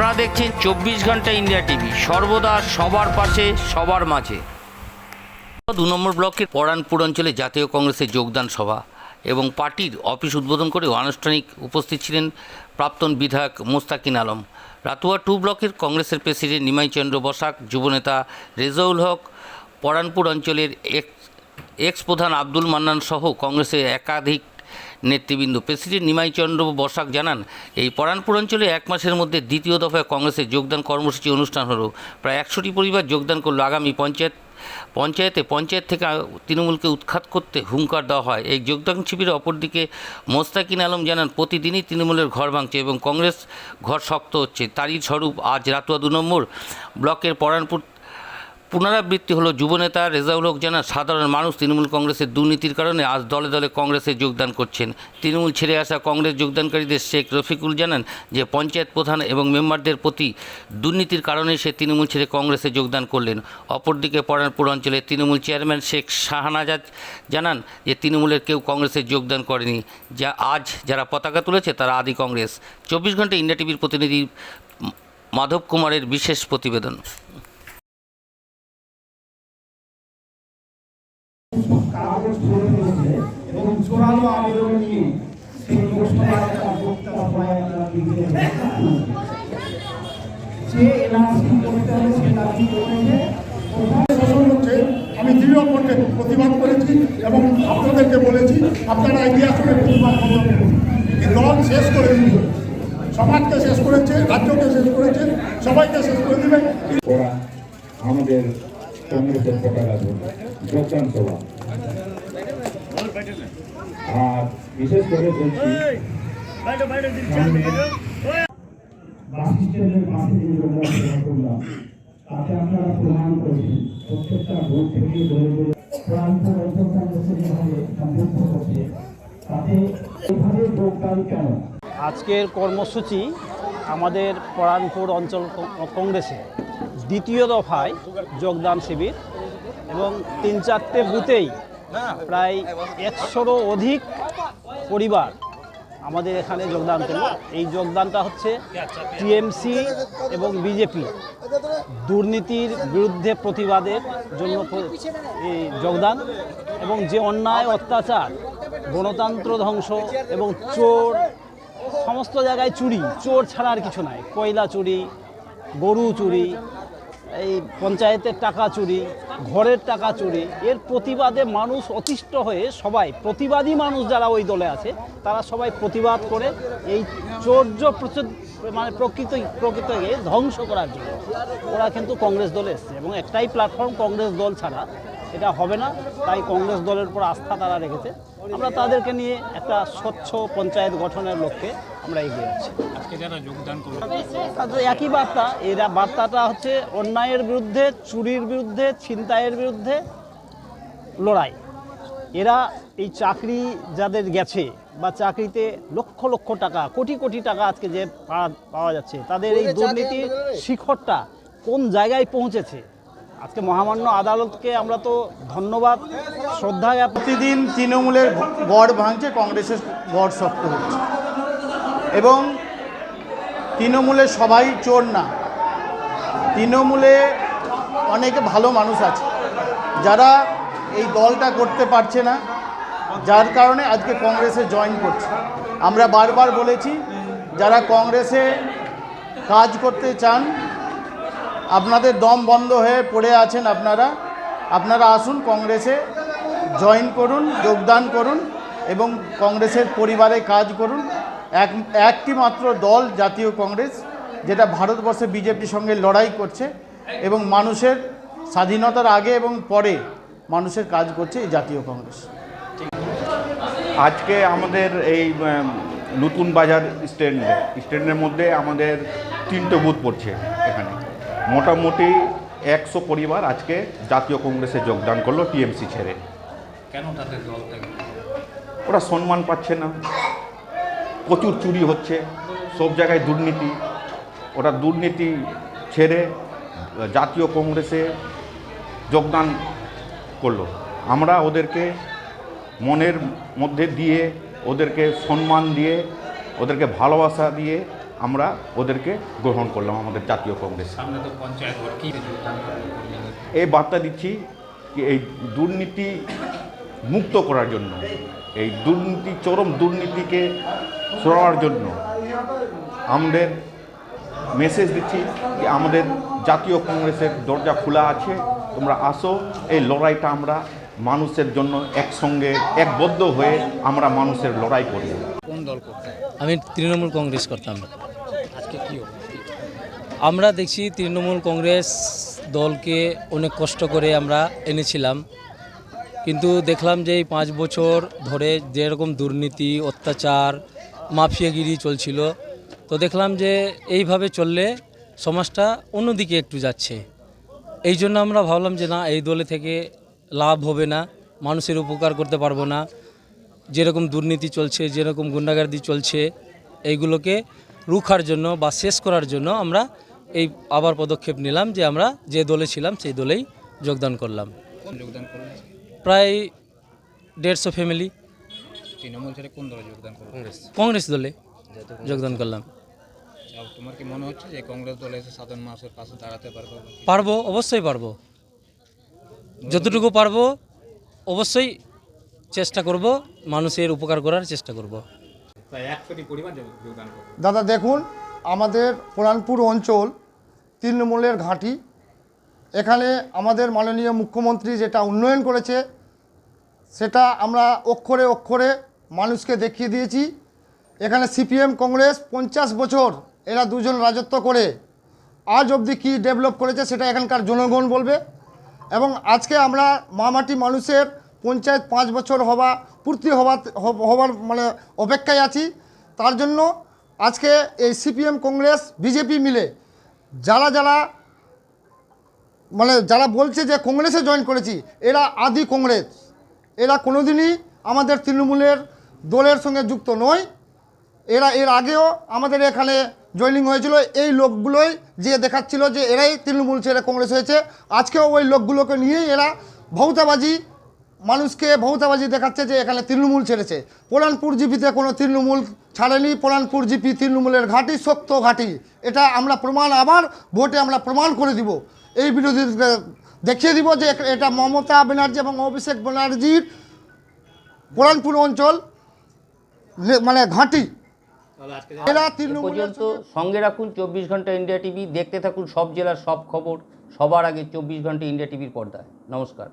আপনারা দেখছেন চব্বিশ ঘণ্টা ইন্ডিয়া টিভি। সর্বদা সবার পাশে, সবার মাঝে। দু নম্বর ব্লকের পরানপুর অঞ্চলে জাতীয় কংগ্রেসের যোগদান সভা এবং পার্টির অফিস উদ্বোধন করে আনুষ্ঠানিক উপস্থিত ছিলেন প্রাক্তন বিধায়ক মোস্তাকিন আলম। রাতুয়া টু ব্লকের কংগ্রেসের প্রেসিডেন্ট নিমাই চন্দ্র বসাক, যুবনেতা রেজাউল হক, পরানপুর অঞ্চলের এক্স এক্স প্রধান আব্দুল মান্নান সহ কংগ্রেসের একাধিক নেতৃবৃন্দ। প্রেসিডেন্ট নিমাই চন্দ্র বসাক জানান, এই পরাণপুর অঞ্চলে এক মাসের মধ্যে দ্বিতীয় দফায় কংগ্রেসের যোগদান কর্মসূচি অনুষ্ঠান হলো। প্রায় একশোটি পরিবার যোগদান করল। আগামী পঞ্চায়েত, পঞ্চায়েতে পঞ্চায়েত থেকে তৃণমূলকে উৎখাত করতে হুঙ্কার দেওয়া হয়। এই যোগদান শিবিরে অপরদিকে মোস্তাকিন আলম জানান, প্রতিদিনই তৃণমূলের ঘর ভাঙছে এবং কংগ্রেস ঘর শক্ত হচ্ছে। তারই স্বরূপ আজ রাতুয়া দু নম্বর ব্লকের পরানপুর পুনরাবৃত্তি হলো যুবনেতা রেজাউল হক জানান, সাধারণ মানুষ তৃণমূল কংগ্রেসের দুর্নীতির কারণে আজ দলে দলে কংগ্রেসে যোগদান করছেন। তৃণমূল ছেড়ে আসা কংগ্রেস যোগদানকারীদের শেখ রফিকুল জানান যে পঞ্চায়েত প্রধান এবং মেম্বারদের প্রতি দুর্নীতির কারণে সে তৃণমূল ছেড়ে কংগ্রেসে যোগদান করলেন। অপরদিকে পরানপুর অঞ্চলের তৃণমূল চেয়ারম্যান শেখ শাহনাজাদ জানান যে তৃণমূলের কেউ কংগ্রেসে যোগদান করেনি। যা আজ যারা পতাকা তুলেছে তারা আদি কংগ্রেস। চব্বিশ ঘণ্টা ইন্ডিয়া টিভির প্রতিনিধি মাধব কুমারের বিশেষ প্রতিবেদন। যে এনআরসি করতে হবে সে দাবি করেছে আমি দৃঢ় পক্ষে প্রতিবাদ করেছি এবং আপনাদেরকে বলেছি আপনারা এগিয়ে এই প্রতিবাদ দল শেষ করে দিবে সমাজকে শেষ করেছে রাজ্যকে শেষ করেছে সবাইকে শেষ করে দিবে। ওরা আমাদের কংগ্রেসের পতাকা যোগদান সভা আর বিশেষ করে বলছি আমরা সেবা করলাম, তাতে আপনারা প্রমাণ করেছেন, প্রত্যেকটা থেকে প্রাণপুর তাতে এইভাবে যোগদান কেন? আজকের কর্মসূচি আমাদের পরানপুর অঞ্চল কংগ্রেসে। দ্বিতীয় দফায় যোগদান শিবির এবং তিন চারটে বুথেই প্রায় একশোরও অধিক পরিবার আমাদের এখানে যোগদান করল। এই যোগদানটা হচ্ছে টিএমসি এবং বিজেপি দুর্নীতির বিরুদ্ধে প্রতিবাদের জন্য এই যোগদান এবং যে অন্যায়, অত্যাচার, গণতন্ত্র ধ্বংস এবং চোর, সমস্ত জায়গায় চুরি, চোর ছাড়া আর কিছু নাই। কয়লা চুরি, গরু চুরি এই পঞ্চায়েতের টাকা চুরি, ঘরের টাকা চুরি, এর প্রতিবাদে মানুষ অতিষ্ঠ হয়ে সবাই, প্রতিবাদী মানুষ যারা ওই দলে আছে, তারা সবাই প্রতিবাদ করে এই চর্য মানে প্রকৃত প্রকৃতকে ধ্বংস করার জন্য। ওরা কিন্তু কংগ্রেস দলে এসছে এবং একটাই প্ল্যাটফর্ম কংগ্রেস দল ছাড়া এটা হবে না তাই কংগ্রেস দলের উপর আস্থা তারা রেখেছে। আমরা তাদেরকে নিয়ে একটা স্বচ্ছ পঞ্চায়েত গঠনের লক্ষ্যে আমরা এগিয়ে যাচ্ছি তাদের একই বার্তা এরা বার্তাটা হচ্ছে অন্যায়ের বিরুদ্ধে চুরির বিরুদ্ধে ছিনতাইয়ের বিরুদ্ধে লড়াই। এরা এই চাকরি যাদের গেছে বা চাকরিতে লক্ষ লক্ষ টাকা কোটি কোটি টাকা আজকে যে পাওয়া যাচ্ছে তাদের এই দুর্নীতির শিখরটা কোন জায়গায় পৌঁছেছে? আজকে মহামান্য আদালতকে আমরা তো ধন্যবাদ, শ্রদ্ধা প্রতিদিন তৃণমূলের গড় ভাঙছে, কংগ্রেসের গড় শক্ত হচ্ছে। এবং তৃণমূলে সবাই চোর না। তৃণমূলে অনেক ভালো মানুষ আছে। যারা এই দলটা করতে পারছে না, যার কারণে আজকে কংগ্রেসে জয়েন করছে। আমরা বারবার বলেছি, যারা কংগ্রেসে কাজ করতে চান আপনাদের দম বন্ধ হয়ে পড়ে আছেন আপনারা। আপনারা আসুন, কংগ্রেসে জয়েন করুন, যোগদান করুন এবং কংগ্রেসের পরিবারে কাজ করুন। এক, একটি মাত্র দল, জাতীয় কংগ্রেস, যেটা ভারতবর্ষে বিজেপির সঙ্গে লড়াই করছে এবং মানুষের স্বাধীনতার আগে এবং পরে মানুষের কাজ করছে এই জাতীয় কংগ্রেস। আজকে আমাদের এই নতুন বাজার স্ট্যান্ড, স্ট্যান্ডের মধ্যে আমাদের তিনটে বুথ পড়ছে। মোটামুটি একশো পরিবার আজকে জাতীয় কংগ্রেসে যোগদান করল টিএমসি ছেড়ে। কেন তাদের দল থেকে ওরা সম্মান পাচ্ছে না। প্রচুর চুরি হচ্ছে সব জায়গায় দুর্নীতি। ওরা দুর্নীতি ছেড়ে জাতীয় কংগ্রেসে যোগদান করল। আমরা ওদেরকে মনের মধ্যে দিয়ে ওদেরকে সম্মান দিয়ে ওদেরকে ভালোবাসা দিয়ে আমরা ওদেরকে গ্রহণ করলাম আমাদের জাতীয় কংগ্রেস। এই বার্তা দিচ্ছি যে এই দুর্নীতি মুক্ত করার জন্য এই দুর্নীতি চরম দুর্নীতিকে সরানোর জন্য আমাদের মেসেজ দিচ্ছি যে আমাদের জাতীয় কংগ্রেসের দরজা খোলা আছে তোমরা আসো এই লড়াইটা আমরা মানুষের জন্য একসঙ্গে একবদ্ধ হয়ে আমরা মানুষের লড়াই করি। কোন দল করতেন আমি তৃণমূল কংগ্রেস করতাম। আজকে কি আমরা দেখছি তৃণমূল কংগ্রেস দলকে অনেক কষ্ট করে আমরা এনেছিলাম, কিন্তু দেখলাম যে এই পাঁচ বছর ধরে যেরকম দুর্নীতি, অত্যাচার, মাফিয়াগিরি চলছিল, তো দেখলাম যে এইভাবে চললে সমাজটা অন্যদিকে একটু যাচ্ছে। এই জন্য আমরা ভাবলাম যে না, এই দলে থেকে লাভ হবে না, মানুষের উপকার করতে পারব না। যেরকম দুর্নীতি চলছে, যেরকম গুন্ডাগার্দি চলছে, এইগুলোকে রুখার জন্য বা শেষ করার জন্য আমরা এই আবার পদক্ষেপ নিলাম যে আমরা যে দলে ছিলাম সেই দলেই যোগদান করলাম। যোগদান প্রায় দেড়শো ফ্যামিলি তৃণমূল ছেড়ে কোন দলে যোগদান করলেন? কংগ্রেস। কংগ্রেস দলে যোগদান করলাম। তোমার কি মনে হচ্ছে যে কংগ্রেস দলে এসে সাধারণ মানুষের পাশে দাঁড়াতে পারব? পারব অবশ্যই পারব। যতটুকু পারব অবশ্যই চেষ্টা করব মানুষের উপকার করার চেষ্টা করব। দাদা, দেখুন, আমাদের পুরানপুর অঞ্চল তৃণমূলের ঘাঁটি। এখানে আমাদের মাননীয় মুখ্যমন্ত্রী যেটা উন্নয়ন করেছে, সেটা আমরা অক্ষরে অক্ষরে মানুষকে দেখিয়ে দিয়েছি। এখানে সিপিএম, কংগ্রেস পঞ্চাশ বছর এরা দুজন রাজত্ব করে, আজ অবধি কী ডেভেলপ করেছে সেটা এখানকার জনগণ বলবে। এবং আজকে আমরা মামাটি মানুষের পঞ্চায়েত পাঁচ বছর হওয়া, পূর্তি হওয়া হওয়ার মানে অপেক্ষায় আছি। তার জন্য আজকে এই সিপিএম কংগ্রেস, বিজেপি মিলে যারা যারা মানে যারা বলছে যে কংগ্রেসে জয়েন করেছি, এরা আদি কংগ্রেস। এরা কোনোদিনই আমাদের তৃণমূলের দলের সঙ্গে যুক্ত নয়। এরা এর আগেও আমাদের এখানে জয়েনিং হয়েছিল। এই লোকগুলোই যে দেখাচ্ছিল যে এরাই তৃণমূল ছেড়ে কংগ্রেস হয়েছে, আজকেও ওই লোকগুলোকে নিয়েই এরা ভৌতাবাজি মানুষকে ভৌতাবাজি দেখাচ্ছে যে এখানে তৃণমূল ছেড়েছে। পোলানপুর জিপিতে কোনো তৃণমূল ছাড়েনি পোলানপুর জিপি তৃণমূলের ঘাঁটি শক্ত ঘাঁটি। এটা আমরা প্রমাণ আবার ভোটে আমরা প্রমাণ করে দিব। এই বিরোধীদের দেখিয়ে দিব যে এটা মমতা ব্যানার্জি এবং অভিষেক ব্যানার্জির পোলানপুর অঞ্চল মানে ঘাঁটি। পর্যন্ত সঙ্গে রাখুন চব্বিশ ঘণ্টা ইন্ডিয়া টিভি দেখতে থাকুন সব জেলার সব খবর সবার আগে চব্বিশ ঘণ্টা ইন্ডিয়া টিভির পর্দায়। নমস্কার।